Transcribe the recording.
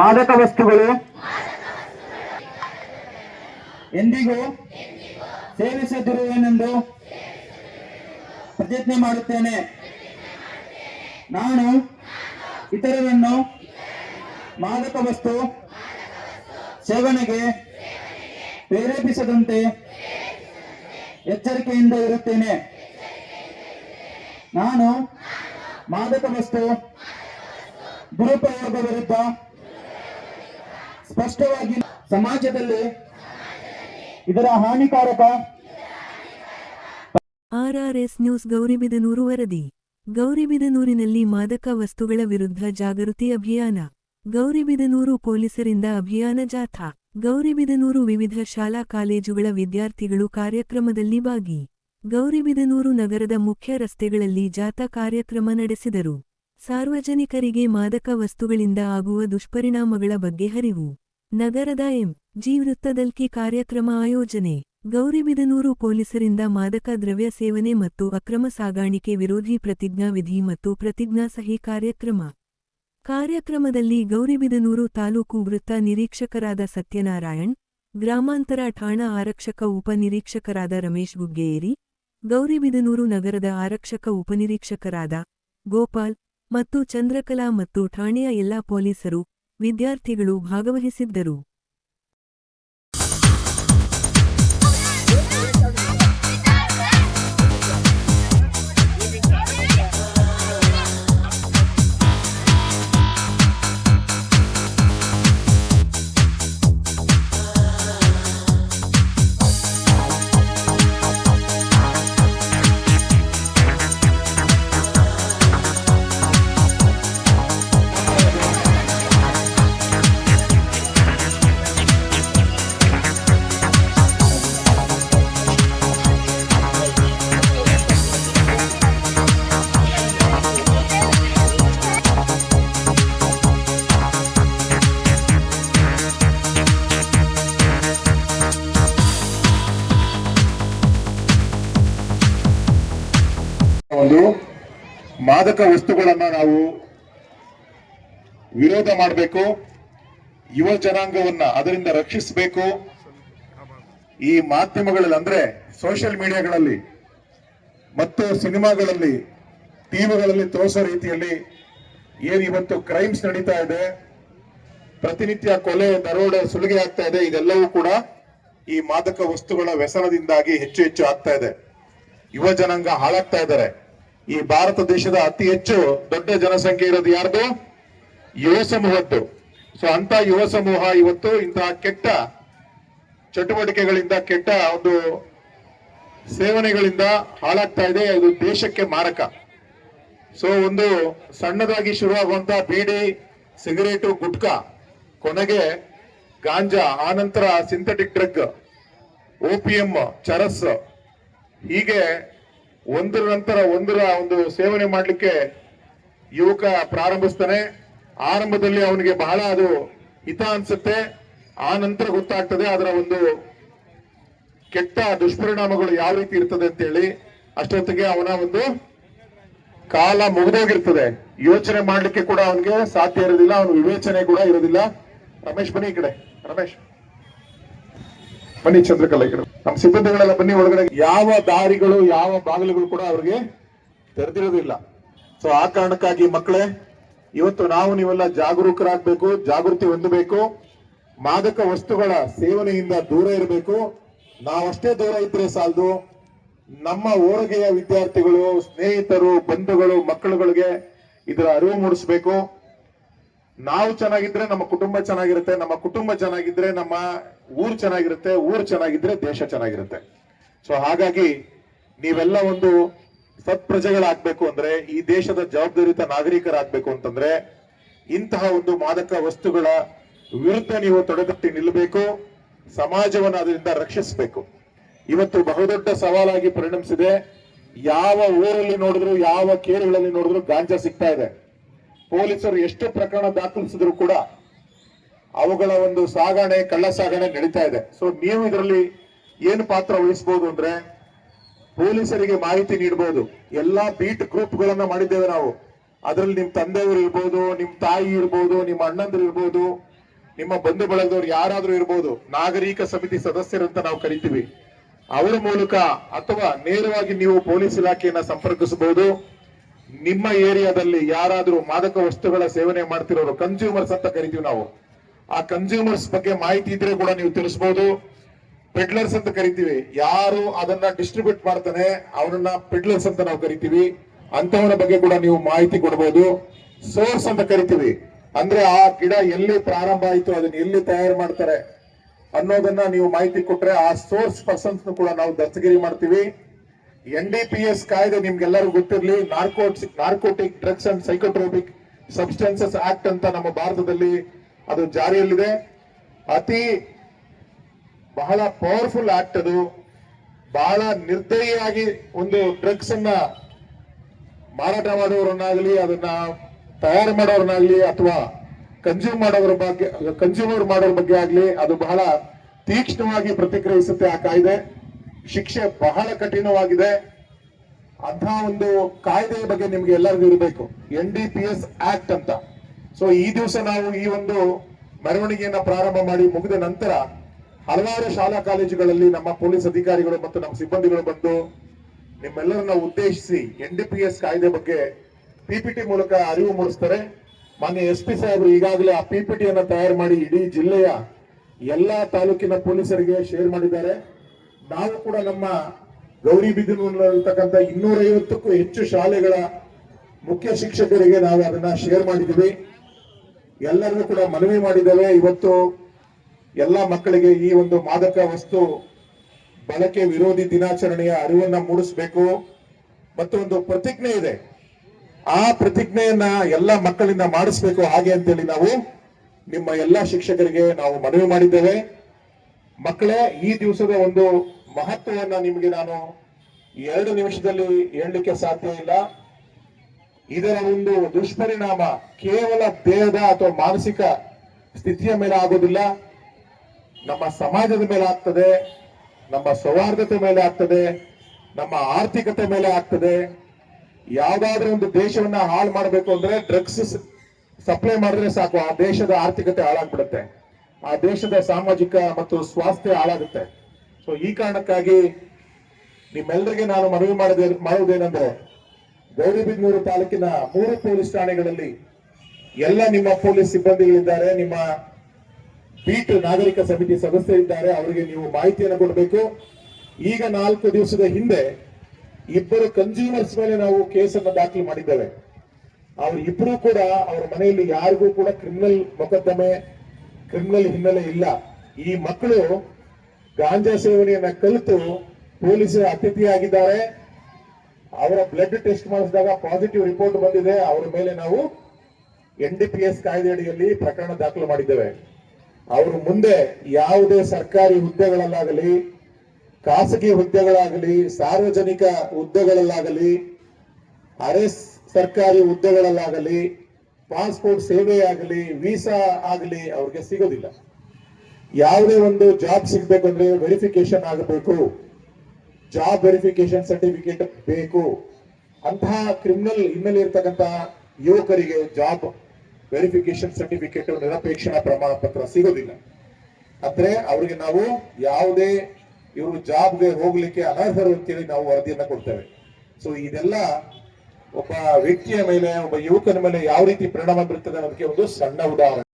ಮಾದಕ ವಸ್ತುಗಳು? ಎಂದಿಗೂ ಸೇವಿಸದಿರುವೆನೆಂದು ಪ್ರತಿಜ್ಞೆ ಮಾಡುತ್ತೇನೆ. ನಾನು ಇತರರನ್ನು ಮಾದಕ ವಸ್ತು ಸೇವನೆಗೆ ಪ್ರೇರೇಪಿಸದಂತೆ ಎಚ್ಚರಿಕೆಯಿಂದ ಇರುತ್ತೇನೆ. ನಾನು ಮಾದಕ ವಸ್ತು ದುರುಪಯೋಗ ವಿರುದ್ಧ ಸ್ಪಷ್ಟವಾಗಿ ಸಮಾಜದಲ್ಲಿ ಇದರ ಹಾನಿಕಾರಕ ಆರ್ಆರ್ಎಸ್ ನ್ಯೂಸ್ ಗೌರಿಬಿದನೂರು ವರದಿ. ಗೌರಿಬಿದನೂರಿನಲ್ಲಿ ಮಾದಕ ವಸ್ತುಗಳ ವಿರುದ್ಧ ಜಾಗೃತಿ ಅಭಿಯಾನ. ಗೌರಿಬಿದನೂರು ಪೊಲೀಸರಿಂದ ಅಭಿಯಾನ ಜಾಥಾ. ಗೌರಿಬಿದನೂರು ವಿವಿಧ ಶಾಲಾ ಕಾಲೇಜುಗಳ ವಿದ್ಯಾರ್ಥಿಗಳು ಕಾರ್ಯಕ್ರಮದಲ್ಲಿ ಭಾಗಿ. ಗೌರಿಬಿದನೂರು ನಗರದ ಮುಖ್ಯ ರಸ್ತೆಗಳಲ್ಲಿ ಜಾಥಾ ಕಾರ್ಯಕ್ರಮ ನಡೆಸಿದರು. ಸಾರ್ವಜನಿಕರಿಗೆ ಮಾದಕ ವಸ್ತುಗಳಿಂದ ಆಗುವ ದುಷ್ಪರಿಣಾಮಗಳ ಬಗ್ಗೆ ಹರಿವು ನಗರದ ಎಂ. ಜಿ. ಕಾರ್ಯಕ್ರಮ ಆಯೋಜನೆ. ಗೌರಿಬಿದನೂರು ಪೊಲೀಸರಿಂದ ಮಾದಕ ದ್ರವ್ಯ ಸೇವನೆ ಮತ್ತು ಅಕ್ರಮ ಸಾಗಾಣಿಕೆ ವಿರೋಧಿ ಪ್ರತಿಜ್ಞಾ ವಿಧಿ ಮತ್ತು ಪ್ರತಿಜ್ಞಾ ಸಹಿ ಕಾರ್ಯಕ್ರಮ. ಕಾರ್ಯಕ್ರಮದಲ್ಲಿ ಗೌರಿಬಿದನೂರು ತಾಲೂಕು ವೃತ್ತ ನಿರೀಕ್ಷಕರಾದ ಸತ್ಯನಾರಾಯಣ್, ಗ್ರಾಮಾಂತರ ಠಾಣಾ ಆರಕ್ಷಕ ಉಪನಿರೀಕ್ಷಕರಾದ ರಮೇಶ್ ಗುಗ್ಗೇರಿ ಗೌರಿಬಿದನೂರು ನಗರದ ಆರಕ್ಷಕ ಉಪನಿರೀಕ್ಷಕರಾದ ಗೋಪಾಲ್ ಮತ್ತು ಚಂದ್ರಕಲಾ ಮತ್ತು ಠಾಣೆಯ ಎಲ್ಲಾ ಪೊಲೀಸರು ವಿದ್ಯಾರ್ಥಿಗಳು ಭಾಗವಹಿಸಿದ್ದರು. ಮಾದಕ ವಸ್ತುಗಳನ್ನ ನಾವು ವಿರೋಧ ಮಾಡಬೇಕು, ಯುವ ಜನಾಂಗವನ್ನ ಅದರಿಂದ ರಕ್ಷಿಸಬೇಕು. ಈ ಮಾಧ್ಯಮಗಳಲ್ಲಿ ಅಂದ್ರೆ ಸೋಷಿಯಲ್ ಮೀಡಿಯಾಗಳಲ್ಲಿ ಮತ್ತು ಸಿನಿಮಾಗಳಲ್ಲಿ ಟಿವಿಗಳಲ್ಲಿ ತೋರಿಸೋ ರೀತಿಯಲ್ಲಿ ಏನು ಇವತ್ತು ಕ್ರೈಮ್ಸ್ ನಡೀತಾ ಇದೆ, ಪ್ರತಿನಿತ್ಯ ಕೊಲೆ, ದರೋಡೆ ಸುಲಿಗೆ ಆಗ್ತಾ ಇದೆ, ಇದೆಲ್ಲವೂ ಕೂಡ ಈ ಮಾದಕ ವಸ್ತುಗಳ ವ್ಯಸನದಿಂದಾಗಿ ಹೆಚ್ಚು ಹೆಚ್ಚು ಆಗ್ತಾ ಇದೆ. ಯುವ ಜನಾಂಗ ಹಾಳಾಗ್ತಾ ಇದ್ದಾರೆ. ಈ ಭಾರತ ದೇಶದ ಅತಿ ಹೆಚ್ಚು ದೊಡ್ಡ ಜನಸಂಖ್ಯೆ ಇರೋದು ಯಾರ್ದು? ಯುವ ಸಮೂಹದ್ದು. ಸೊ ಅಂತ ಯುವ ಸಮೂಹ ಇವತ್ತು ಇಂತಹ ಕೆಟ್ಟ ಚಟುವಟಿಕೆಗಳಿಂದ, ಕೆಟ್ಟ ಒಂದು ಸೇವನೆಗಳಿಂದ ಹಾಳಾಗ್ತಾ ಇದೆ. ಇದು ದೇಶಕ್ಕೆ ಮಾರಕ. ಸೊ ಒಂದು ಸಣ್ಣದಾಗಿ ಶುರುವಾಗುವಂತ ಬೀಡಿ, ಸಿಗರೇಟು, ಗುಟ್ಕಾ, ಕೊನೆಗೆ ಗಾಂಜಾ, ಆನಂತರ ಸಿಂಥೆಟಿಕ್ ಡ್ರಗ್ ಓಪಿಎಂ ಚರಸ್, ಹೀಗೆ ಒಂದರ ನಂತರ ಒಂದರ ಒಂದು ಸೇವನೆ ಮಾಡಲಿಕ್ಕೆ ಯುವಕ ಪ್ರಾರಂಭಿಸ್ತಾನೆ. ಆರಂಭದಲ್ಲಿ ಅವನಿಗೆ ಬಹಳ ಅದು ಹಿತ ಅನ್ಸುತ್ತೆ. ಆ ನಂತರ ಗೊತ್ತಾಗ್ತದೆ ಅದರ ಒಂದು ಕೆಟ್ಟ ದುಷ್ಪರಿಣಾಮಗಳು ಯಾವ ರೀತಿ ಇರ್ತದೆ ಅಂತೇಳಿ. ಅಷ್ಟೊತ್ತಿಗೆ ಅವನ ಒಂದು ಕಾಲ ಮುಗಿದೋಗಿರ್ತದೆ. ಯೋಚನೆ ಮಾಡ್ಲಿಕ್ಕೆ ಕೂಡ ಅವನಿಗೆ ಸಾಧ್ಯ ಇರೋದಿಲ್ಲ, ಅವನು ವಿವೇಚನೆ ಕೂಡ ಇರೋದಿಲ್ಲ. ರಮೇಶ್ ಬನ್ನಿ ಈ ಕಡೆ. ರಮೇಶ್. ಬನ್ನಿ ಚಂದ್ರಕಲಾ ಈ ಕಡೆ. ನಮ್ಮ ಸಿಬ್ಬಂದಿಗಳೆಲ್ಲ ಬನ್ನಿ ಒಳಗಡೆ. ಯಾವ ದಾರಿಗಳು, ಯಾವ ಬಾಗಿಲುಗಳು ಕೂಡ ಅವ್ರಿಗೆ ತೆರೆದಿರೋದಿಲ್ಲ. ಸೊ ಆ ಕಾರಣಕ್ಕಾಗಿ ಮಕ್ಕಳೇ, ಇವತ್ತು ನಾವು ನೀವೆಲ್ಲ ಜಾಗರೂಕರಾಗಬೇಕು, ಜಾಗೃತಿ ಹೊಂದಬೇಕು. ಮಾದಕ ವಸ್ತುಗಳ ಸೇವನೆಯಿಂದ ದೂರ ಇರಬೇಕು. ನಾವಷ್ಟೇ ದೂರ ಇದ್ರೆ ಸಾಲದು. ನಮ್ಮ ಓರಗೆಯ ವಿದ್ಯಾರ್ಥಿಗಳು, ಸ್ನೇಹಿತರು, ಬಂಧುಗಳು, ಮಕ್ಕಳುಗಳಿಗೆ ಇದರ ಅರಿವು ಮೂಡಿಸ್ಬೇಕು. ನಾವು ಚೆನ್ನಾಗಿದ್ರೆ ನಮ್ಮ ಕುಟುಂಬ ಚೆನ್ನಾಗಿರುತ್ತೆ. ನಮ್ಮ ಕುಟುಂಬ ಚೆನ್ನಾಗಿದ್ರೆ ನಮ್ಮ ಊರ್ ಚೆನ್ನಾಗಿರುತ್ತೆ, ಊರ್ ಚೆನ್ನಾಗಿದ್ರೆ ದೇಶ ಚೆನ್ನಾಗಿರುತ್ತೆ. ಸೊ ಹಾಗಾಗಿ ನೀವೆಲ್ಲ ಒಂದು ಸತ್ಪ್ರಜೆಗಳಾಗಬೇಕು ಅಂದ್ರೆ, ಈ ದೇಶದ ಜವಾಬ್ದಾರಿಯುತ ನಾಗರಿಕರಾಗಬೇಕು ಅಂತಂದ್ರೆ, ಇಂತಹ ಒಂದು ಮಾದಕ ವಸ್ತುಗಳ ವಿರುದ್ಧ ನೀವು ತೊಡೆಗಟ್ಟಿ ನಿಲ್ಲಬೇಕು ಸಮಾಜವನ್ನು ಅದರಿಂದ ರಕ್ಷಿಸಬೇಕು. ಇವತ್ತು ಬಹುದೊಡ್ಡ ಸವಾಲಾಗಿ ಪರಿಣಮಿಸಿದೆ. ಯಾವ ಊರಲ್ಲಿ ನೋಡಿದ್ರು, ಯಾವ ಕೇರಿಗಳಲ್ಲಿ ನೋಡಿದ್ರು ಗಾಂಜಾ ಸಿಗ್ತಾ ಇದೆ. ಪೊಲೀಸರು ಎಷ್ಟು ಪ್ರಕರಣ ದಾಖಲಿಸಿದ್ರು ಕೂಡ ಅವುಗಳ ಒಂದು ಸಾಗಣೆ, ಕಳ್ಳ ಸಾಗಣೆ ನಡೀತಾ ಇದೆ. ಸೊ ನೀವು ಇದರಲ್ಲಿ ಏನು ಪಾತ್ರ ವಹಿಸಬಹುದು ಅಂದ್ರೆ ಪೊಲೀಸರಿಗೆ ಮಾಹಿತಿ ನೀಡಬಹುದು ಎಲ್ಲಾ ಬೀಟ್ ಗ್ರೂಪ್ ಗಳನ್ನ ಮಾಡಿದ್ದೇವೆ ನಾವು. ಅದರಲ್ಲಿ ನಿಮ್ ತಂದೆಯವರು ಇರ್ಬೋದು, ನಿಮ್ ತಾಯಿ ಇರ್ಬೋದು, ನಿಮ್ಮ ಅಣ್ಣಂದ್ರು ಇರ್ಬೋದು, ನಿಮ್ಮ ಬಂಧು ಬಳಗದವ್ರು ಯಾರಾದ್ರೂ ಇರ್ಬೋದು, ನಾಗರಿಕ ಸಮಿತಿ ಸದಸ್ಯರಂತ ನಾವು ಕರಿತೀವಿ. ಅವರ ಮೂಲಕ ಅಥವಾ ನೇರವಾಗಿ ನೀವು ಪೊಲೀಸ್ ಇಲಾಖೆಯನ್ನ ಸಂಪರ್ಕಿಸಬಹುದು ನಿಮ್ಮ ಏರಿಯಾದಲ್ಲಿ ಯಾರಾದ್ರೂ ಮಾದಕ ವಸ್ತುಗಳ ಸೇವನೆ ಮಾಡ್ತಿರೋರು ಕನ್ಸ್ಯೂಮರ್ಸ್ ಅಂತ ಕರಿತೀವಿ ನಾವು. ಆ ಕನ್ಸ್ಯೂಮರ್ಸ್ ಬಗ್ಗೆ ಮಾಹಿತಿ ಇದ್ರೆ ಕೂಡ ನೀವು ತಿಳಿಸಬಹುದು ಪೆಡ್ಲರ್ಸ್ ಅಂತ ಕರಿತೀವಿ. ಯಾರು ಅದನ್ನ ಡಿಸ್ಟ್ರಿಬ್ಯೂಟ್ ಮಾಡ್ತಾನೆ, ಅವರನ್ನ ಪೆಡ್ಲರ್ಸ್ ಅಂತ ನಾವು ಕರಿತೀವಿ. ಅಂತವರ ಬಗ್ಗೆ ಕೂಡ ನೀವು ಮಾಹಿತಿ ಕೊಡಬಹುದು ಸೋರ್ಸ್ ಅಂತ ಕರಿತೀವಿ. ಅಂದ್ರೆ ಆ ಗಿಡ ಎಲ್ಲಿ ಪ್ರಾರಂಭ ಆಯ್ತು, ಅದನ್ನ ಎಲ್ಲಿ ತಯಾರು ಮಾಡ್ತಾರೆ ಅನ್ನೋದನ್ನ ನೀವು ಮಾಹಿತಿ ಕೊಟ್ರೆ ಆ ಸೋರ್ಸ್ ಪರ್ಸನ್ಸ್ ಕೂಡ ನಾವು ದಸ್ತಗಿರಿ ಮಾಡ್ತೀವಿ. ಎನ್ ಡಿ ಪಿ ಎಸ್ ಕಾಯ್ದೆ ನಿಮ್ಗೆಲ್ಲರೂ ಗೊತ್ತಿರಲಿ. Narcotic narcotic drugs and psychotropic substances act ಅಂತ ನಮ್ಮ ಭಾರತದಲ್ಲಿ ಅದು ಜಾರಿಯಲ್ಲಿದೆ. ಅತಿ ಬಹಳ ಪವರ್ಫುಲ್ ಆಕ್ಟ್ ಅದು. ಬಹಳ ನಿರ್ದಯಿಯಾಗಿ ಒಂದು ಡ್ರಗ್ಸ್ ಅನ್ನ ಮಾರಾಟ ಮಾಡೋರನ್ನಾಗಲಿ ಅದನ್ನ ತಯಾರು ಮಾಡೋರನ್ನಾಗ್ಲಿ ಅಥವಾ ಕನ್ಸ್ಯೂಮ್ ಮಾಡೋರ ಬಗ್ಗೆ ಕನ್ಸ್ಯೂಮರ್ ಮಾಡೋರ ಬಗ್ಗೆ ಆಗ್ಲಿ, ಅದು ಬಹಳ ತೀಕ್ಷ್ಣವಾಗಿ ಪ್ರತಿಕ್ರಿಯಿಸುತ್ತೆ ಆ ಕಾಯ್ದೆ. ಶಿಕ್ಷೆ ಬಹಳ ಕಠಿಣವಾಗಿದೆ. ಅಂತಹ ಒಂದು ಕಾಯ್ದೆಯ ಬಗ್ಗೆ ನಿಮ್ಗೆ ಎಲ್ಲರಿಗೂ ಇರಬೇಕು. N D P S act ಅಂತ. ಸೊ ಈ ದಿವಸ ನಾವು ಈ ಒಂದು ಮೆರವಣಿಗೆಯನ್ನ ಪ್ರಾರಂಭ ಮಾಡಿ ಮುಗಿದ ನಂತರ ಹಲವಾರು ಶಾಲಾ ಕಾಲೇಜುಗಳಲ್ಲಿ ನಮ್ಮ ಪೊಲೀಸ್ ಅಧಿಕಾರಿಗಳು ಮತ್ತು ನಮ್ಮ ಸಿಬ್ಬಂದಿಗಳು ಬಂದು ನಿಮ್ಮೆಲ್ಲರನ್ನ ಉದ್ದೇಶಿಸಿ ಎನ್ ಡಿ ಪಿ ಎಸ್ ಕಾಯ್ದೆ ಬಗ್ಗೆ ಪಿಪಿಟಿ ಮೂಲಕ ಅರಿವು ಮೂಡಿಸ್ತಾರೆ. ಮಾನ್ಯ ಎಸ್ ಪಿ ಸಾಹೇಬರು ಈಗಾಗಲೇ ಆ ಪಿಪಿಟಿಯನ್ನು ತಯಾರು ಮಾಡಿ ಇಡೀ ಜಿಲ್ಲೆಯ ಎಲ್ಲಾ ತಾಲೂಕಿನ ಪೊಲೀಸರಿಗೆ ಶೇರ್ ಮಾಡಿದ್ದಾರೆ. ನಾವು ಕೂಡ ನಮ್ಮ ಗೌರಿಬಿದನೂರಿನಲ್ಲಿರ್ತಕ್ಕಂಥ ಇನ್ನೂರೈವತ್ತಕ್ಕೂ ಹೆಚ್ಚು ಶಾಲೆಗಳ ಮುಖ್ಯ ಶಿಕ್ಷಕರಿಗೆ ನಾವು ಅದನ್ನ ಶೇರ್ ಮಾಡಿದ್ದೀವಿ. ಎಲ್ಲರಿಗೂ ಕೂಡ ಮನವಿ ಮಾಡಿದ್ದೇವೆ. ಇವತ್ತು ಎಲ್ಲ ಮಕ್ಕಳಿಗೆ ಈ ಒಂದು ಮಾದಕ ವಸ್ತು ಬಳಕೆ ವಿರೋಧಿ ದಿನಾಚರಣೆಯ ಅರಿವನ್ನ ಮೂಡಿಸಬೇಕು. ಮತ್ತು ಒಂದು ಪ್ರತಿಜ್ಞೆ ಇದೆ. ಆ ಪ್ರತಿಜ್ಞೆಯನ್ನ ಎಲ್ಲ ಮಕ್ಕಳಿಂದ ಮಾಡಿಸ್ಬೇಕು ಹಾಗೆ ಅಂತೇಳಿ ನಾವು ನಿಮ್ಮ ಎಲ್ಲ ಶಿಕ್ಷಕರಿಗೆ ನಾವು ಮನವಿ ಮಾಡಿದ್ದೇವೆ. ಮಕ್ಕಳೇ, ಈ ದಿವಸದ ಒಂದು ಮಹತ್ವವನ್ನ ನಿಮಗೆ ನಾನು ಎರಡು ನಿಮಿಷದಲ್ಲಿ ಹೇಳಲಿಕ್ಕೆ ಸಾಧ್ಯ ಇಲ್ಲ. ಇದರ ಒಂದು ದುಷ್ಪರಿಣಾಮ ಕೇವಲ ದೇಹದ ಅಥವಾ ಮಾನಸಿಕ ಸ್ಥಿತಿಯ ಮೇಲೆ ಆಗೋದಿಲ್ಲ. ನಮ್ಮ ಸಮಾಜದ ಮೇಲೆ ಆಗ್ತದೆ, ನಮ್ಮ ಸೌಹಾರ್ದತೆ ಮೇಲೆ ಆಗ್ತದೆ, ನಮ್ಮ ಆರ್ಥಿಕತೆ ಮೇಲೆ ಆಗ್ತದೆ. ಯಾವ್ದಾದ್ರೂ ಒಂದು ದೇಶವನ್ನ ಹಾಳು ಮಾಡಬೇಕು ಅಂದ್ರೆ ಡ್ರಗ್ಸ್ ಸಪ್ಲೈ ಮಾಡಿದ್ರೆ ಸಾಕು, ಆ ದೇಶದ ಆರ್ಥಿಕತೆ ಹಾಳಾಗ್ಬಿಡುತ್ತೆ, ಆ ದೇಶದ ಸಾಮಾಜಿಕ ಮತ್ತು ಸ್ವಾಸ್ಥ್ಯ ಹಾಳಾಗುತ್ತೆ. ಸೊ ಈ ಕಾರಣಕ್ಕಾಗಿ ನಿಮ್ಮೆಲ್ಲರಿಗೆ ನಾನು ಮನವಿ ಮಾಡದೇ, ಮಾಡುವುದೇನೆಂದ್ರೆ ಗೌರಿಬಿದನೂರು ತಾಲೂಕಿನ ಮೂರು ಪೊಲೀಸ್ ಠಾಣೆಗಳಲ್ಲಿ ಎಲ್ಲ ನಿಮ್ಮ ಪೊಲೀಸ್ ಸಿಬ್ಬಂದಿಗಳಿದ್ದಾರೆ, ನಿಮ್ಮ ಬೀಟ್ ನಾಗರಿಕ ಸಮಿತಿ ಸದಸ್ಯರಿದ್ದಾರೆ ಅವರಿಗೆ ನೀವು ಮಾಹಿತಿಯನ್ನು ಕೊಡಬೇಕು. ಈಗ ನಾಲ್ಕು ದಿವಸದ ಹಿಂದೆ ಇಬ್ಬರು ಕನ್ಸ್ಯೂಮರ್ಸ್ ಮೇಲೆ ನಾವು ಕೇಸನ್ನು ದಾಖಲು ಮಾಡಿದ್ದೇವೆ. ಅವ್ರು ಇಬ್ಬರು ಕೂಡ ಅವರ ಮನೆಯಲ್ಲಿ ಯಾರಿಗೂ ಕೂಡ ಕ್ರಿಮಿನಲ್ ಮೊಕದ್ದಮೆ ಕ್ರಿಮಿನಲ್ ಹಿನ್ನೆಲೆ ಇಲ್ಲ. ಈ ಮಕ್ಕಳು ಗಾಂಜಾ ಸೇವನೆಯನ್ನ ಕಲಿತು ಪೊಲೀಸರ ಅತಿಥಿಯಾಗಿದ್ದಾರೆ. ಅವರ ಬ್ಲಡ್ ಟೆಸ್ಟ್ ಮಾಡಿಸಿದಾಗ ಪಾಸಿಟಿವ್ ರಿಪೋರ್ಟ್ ಬಂದಿದೆ. ಅವರ ಮೇಲೆ ನಾವು ಎನ್ ಡಿ ಪಿ ಎಸ್ ಕಾಯ್ದೆಯಡಿಯಲ್ಲಿ ಪ್ರಕರಣ ದಾಖಲು ಮಾಡಿದ್ದೇವೆ. ಅವರು ಮುಂದೆ ಯಾವುದೇ ಸರ್ಕಾರಿ ಹುದ್ದೆಗಳಲ್ಲಾಗಲಿ, ಖಾಸಗಿ ಹುದ್ದೆಗಳಾಗಲಿ, ಸಾರ್ವಜನಿಕ ಹುದ್ದೆಗಳಲ್ಲಾಗಲಿ ಅರೆಸ್ ಸರ್ಕಾರಿ ಹುದ್ದೆಗಳಲ್ಲಾಗಲಿ, ಪಾಸ್ಪೋರ್ಟ್ ಸೇವೆ ಆಗಲಿ, ವೀಸಾ ಆಗಲಿ ಅವ್ರಿಗೆ ಸಿಗೋದಿಲ್ಲ. ಯಾವುದೇ ಒಂದು ಜಾಬ್ ಸಿಗಬೇಕು ಅಂದ್ರೆ ವೆರಿಫಿಕೇಶನ್ ಆಗಬೇಕು. ಜಾಬ್ ವೆರಿಫಿಕೇಶನ್ ಸರ್ಟಿಫಿಕೇಟ್ ಬೇಕು. ಅಂತಹ ಕ್ರಿಮಿನಲ್ ಹಿನ್ನೆಲೆ ಇರ್ತಕ್ಕಂತಹ ಯುವಕರಿಗೆ ಜಾಬ್ ವೆರಿಫಿಕೇಶನ್ ಸರ್ಟಿಫಿಕೇಟ್ ನಿರಪೇಕ್ಷಣ ಪ್ರಮಾಣ ಪತ್ರ ಸಿಗೋದಿಲ್ಲ. ಅಂದ್ರೆ ಅವರಿಗೆ ನಾವು ಯಾವುದೇ ಇವರು ಜಾಬ್ಗೆ ಹೋಗ್ಲಿಕ್ಕೆ ಅನರ್ಹರು ಅಂತೇಳಿ ನಾವು ವರದಿಯನ್ನ ಕೊಡ್ತೇವೆ. ಸೊ ಇದೆಲ್ಲ ಒಬ್ಬ ವ್ಯಕ್ತಿಯ ಮೇಲೆ, ಒಬ್ಬ ಯುವಕನ ಮೇಲೆ ಯಾವ ರೀತಿ ಪರಿಣಾಮ ಬೀರ್ತದೆ ಅನ್ನೋದಕ್ಕೆ ಒಂದು ಸಣ್ಣ ಉದಾಹರಣೆ.